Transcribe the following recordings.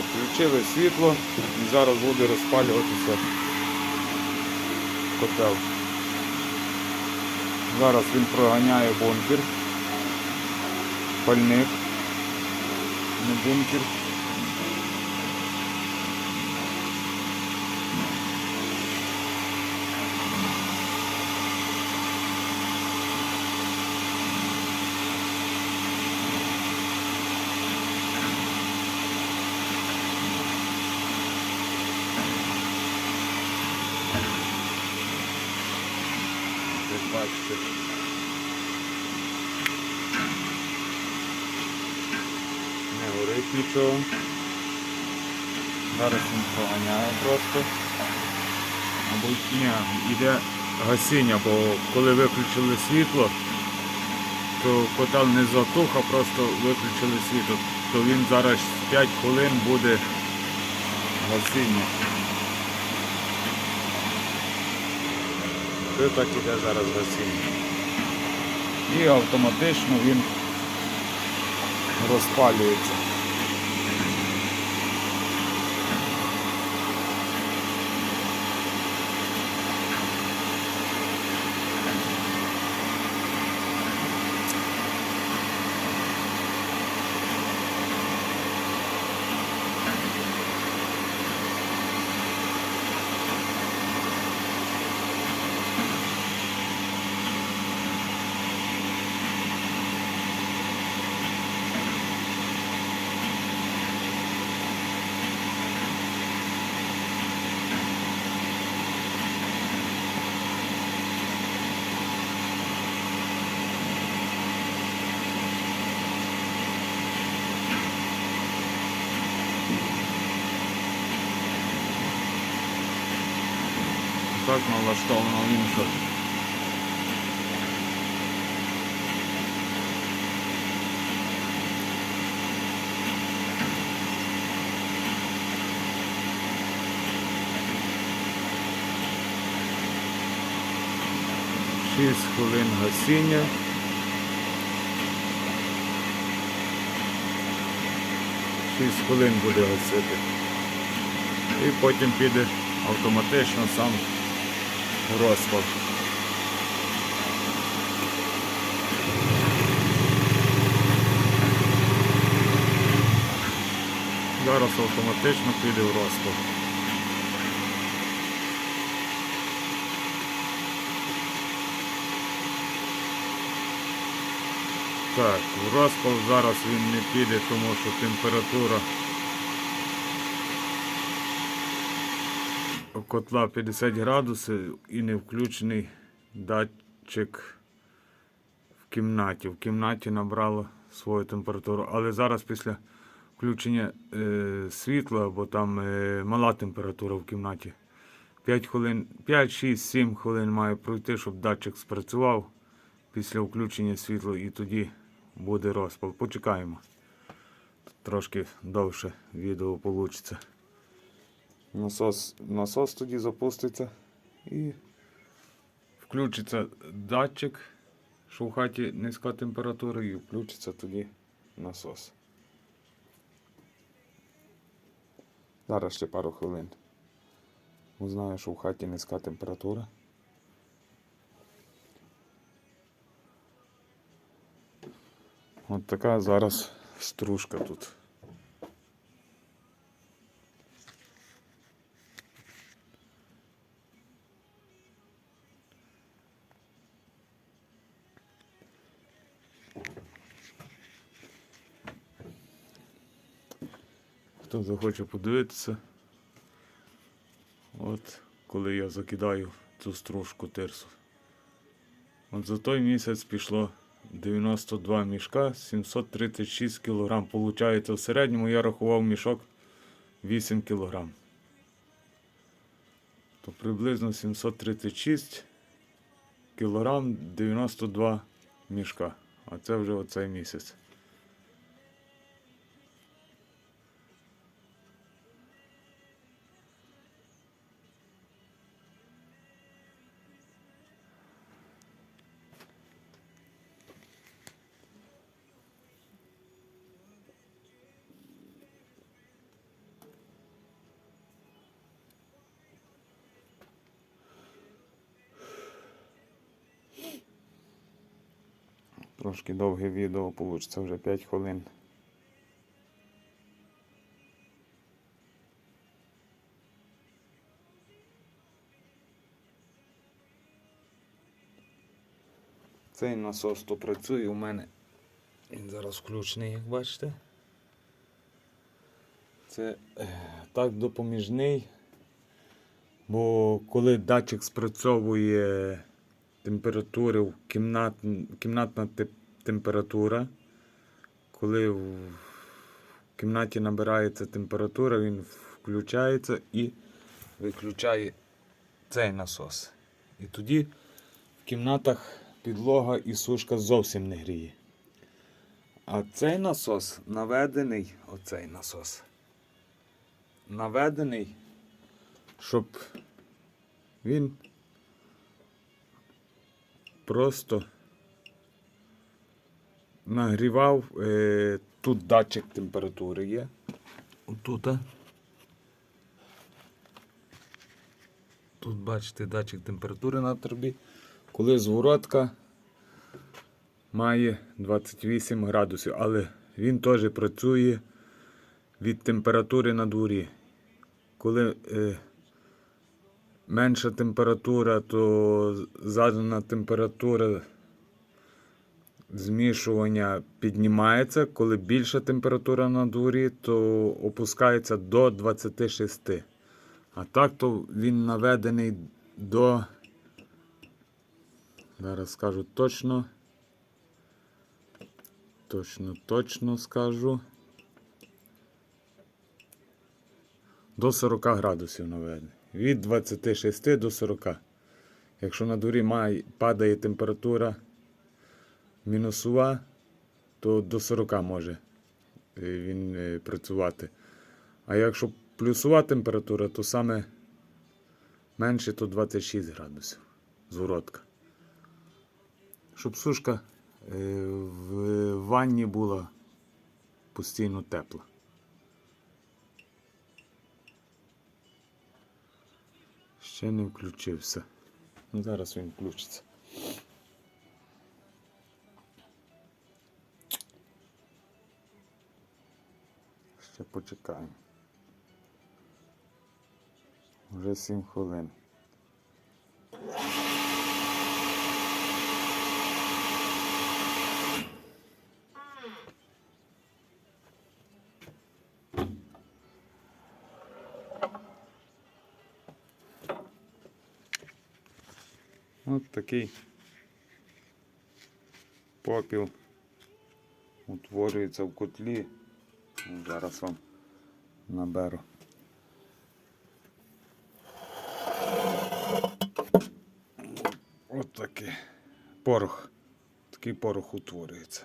Включили світло і зараз буде розпалюватися котел. Зараз він проганяє бункер. Пальник. Не бункер. Як бачите. Не горить нічого. Зараз він проганяє просто. Або ні, йде гасіння, бо коли виключили світло, то котел не затух, а просто виключили світло. То він зараз 5 хвилин буде гасіння. То так іде зараз гасіння. І автоматично він розпалюється. Так налаштовано що. Шість хвилин гасіння. Шість хвилин буде гасити. І потім піде автоматично сам розпал. Зараз автоматично піде в розпал. Так, в розпал зараз він не піде, тому що температура котла 50 градусів і не включений датчик в кімнаті. В кімнаті набрало свою температуру. Але зараз після включення е, світла, бо там е, мала температура в кімнаті. 5 хвилин, 5, 6, 7 хвилин має пройти, щоб датчик спрацював після включення світла і тоді буде розпал. Почекаємо. Трошки довше відео вийде. Насос, насос тоді запуститься і включиться датчик, що в хаті низька температура, і включиться тоді насос. Зараз ще пару хвилин. Узнаю, що в хаті низька температура. От така зараз стружка тут. Хто захоче подивитися, от коли я закидаю цю стружку тирсу. От за той місяць пішло 92 мішка, 736 кг. Получається, в середньому я рахував мішок 8 кг. То приблизно 736 кг 92 мішка. А це вже оцей місяць. Трошки довге відео вийде, вже 5 хвилин. Цей насос то працює у мене. Він зараз включений, як бачите. Це е, так допоміжний. Бо коли датчик спрацьовує температури, кімнат, кімнатна температура, коли в кімнаті набирається температура, він включається і виключає цей насос. І тоді в кімнатах підлога і сушка зовсім не гріє. А цей насос наведений, оцей насос, наведений, щоб він просто нагрівав. Е, тут датчик температури є. Тут. Тут бачите датчик температури на трубі. Коли зворотка має 28 градусів, але він теж працює від температури на дворі. Коли е, менша температура, то задана температура змішування піднімається. Коли більша температура на дворі, то опускається до 26. А так то він наведений до. Зараз скажу точно. Точно, точно скажу. До 40 градусів наведений. Від 26 до 40. Якщо на дворі має, падає температура мінусова, то до 40 може е, він е, працювати. А якщо плюсова температура, то саме менше, то 26 градусів. Зворотка. Щоб сушка е, в ванні була постійно тепла. Ще не включився. Ну, зараз він включиться. Ще почекаємо. Вже 7 хвилин. Такий попіл утворюється в котлі. Ну, Зараз вам наберу. От такий порох. Такий порох утворюється.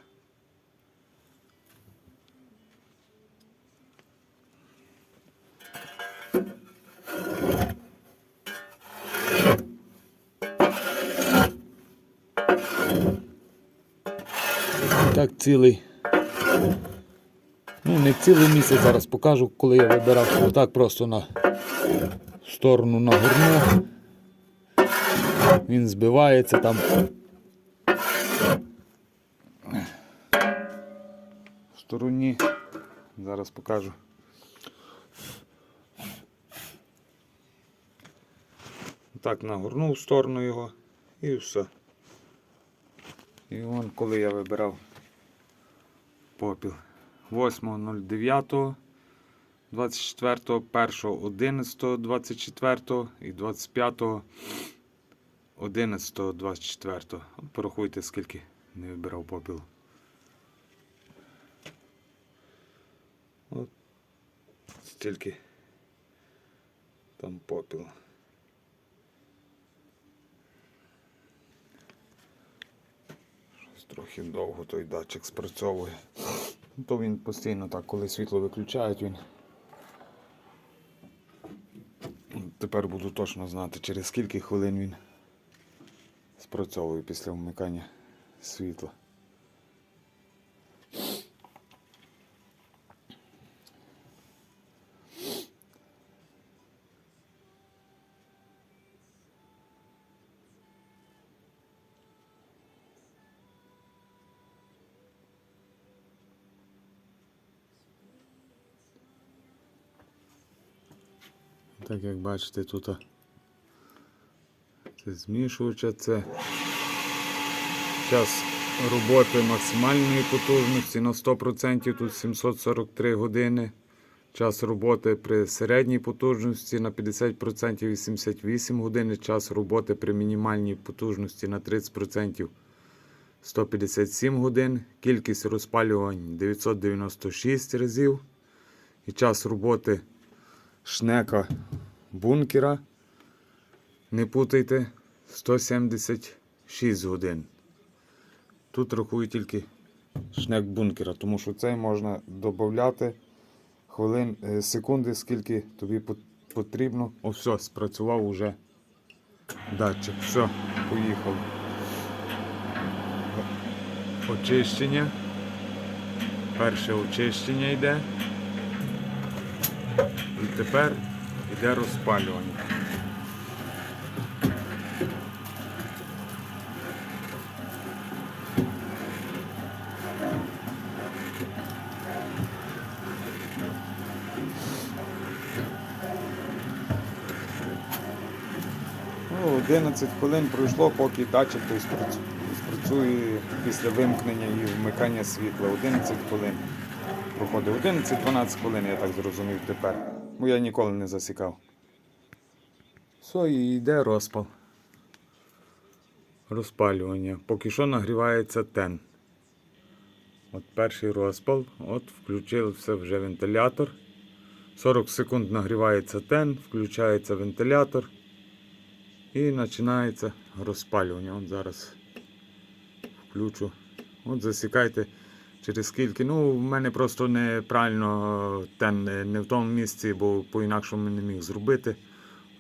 Так цілий. Ну, не цілий місяць зараз покажу, коли я вибирав. Отак просто на сторону нагорну. Він збивається там. В стороні. Зараз покажу. Так, нагорнув в сторону його і все. І вон, коли я вибирав попіл 8.09, 24, 1.11, 24 і 25, 11, 24. От Порахуйте, скільки не вибирав попіл. От стільки там попіл. Трохи довго той датчик спрацьовує. То він постійно так, коли світло виключають, він. Тепер буду точно знати, через скільки хвилин він спрацьовує після вмикання світла. Так як бачите, тут це змішувача, це час роботи максимальної потужності на 100%, тут 743 години. Час роботи при середній потужності на 50% 88 годин. Час роботи при мінімальній потужності на 30% 157 годин. Кількість розпалювань 996 разів. І час роботи шнека бункера. Не путайте 176 годин. Тут рахую тільки шнек бункера, тому що цей можна додати хвилин, е, секунди, скільки тобі потрібно. О, все, спрацював уже датчик. Все, поїхав. Очищення. Перше очищення йде. І тепер йде розпалювання. Ну, 11 хвилин пройшло, поки датчик спрацює після вимкнення і вмикання світла. 11 хвилин проходить. 11-12 хвилин, я так зрозумів тепер. Бо я ніколи не засікав. Все, і йде розпал. Розпалювання. Поки що нагрівається тен. От перший розпал. От включився вже вентилятор. 40 секунд нагрівається тен, включається вентилятор. І починається розпалювання. От зараз включу. От засікайте через скільки. Ну, в мене просто неправильно не- не в тому місці, бо по-інакшому не міг зробити.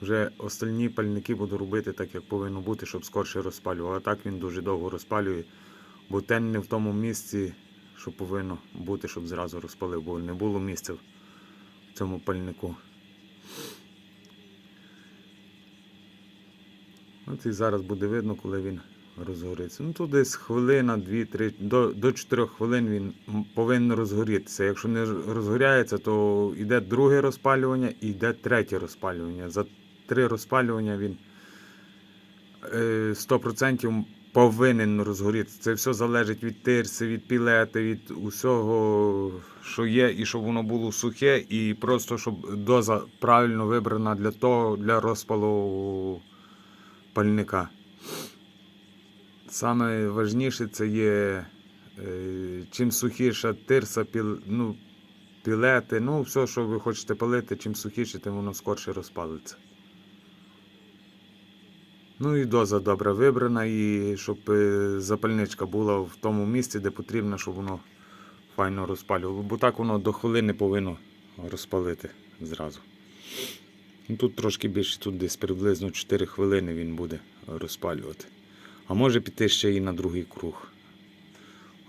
Вже остальні пальники буду робити так, як повинно бути, щоб скорше розпалював. А так він дуже довго розпалює, бо тен не в тому місці, що повинно бути, щоб зразу розпалив, бо не було місця в цьому пальнику. От і зараз буде видно, коли він розгориться. Ну тут десь хвилина, дві-три, до, до 4 хвилин він повинен розгорітися. Якщо не розгоряється, то йде друге розпалювання і йде третє розпалювання. За три розпалювання він е, 100% повинен розгорітися. Це все залежить від тирси, від пілети, від усього, що є, і щоб воно було сухе, і просто щоб доза правильно вибрана для того, для розпалу пальника. Саме важніше це є е, чим сухіша тирса, піл, ну, пілети, ну все, що ви хочете палити, чим сухіше, тим воно скорше розпалиться. Ну і доза добре вибрана, і щоб е, запальничка була в тому місці, де потрібно, щоб воно файно розпалювало. Бо так воно до хвилини повинно розпалити зразу. Ну, тут трошки більше, тут десь приблизно 4 хвилини він буде розпалювати. А може піти ще і на другий круг.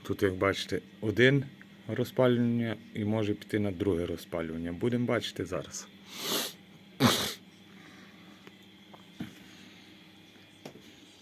Тут, як бачите, один розпалювання і може піти на друге розпалювання. Будемо бачити зараз.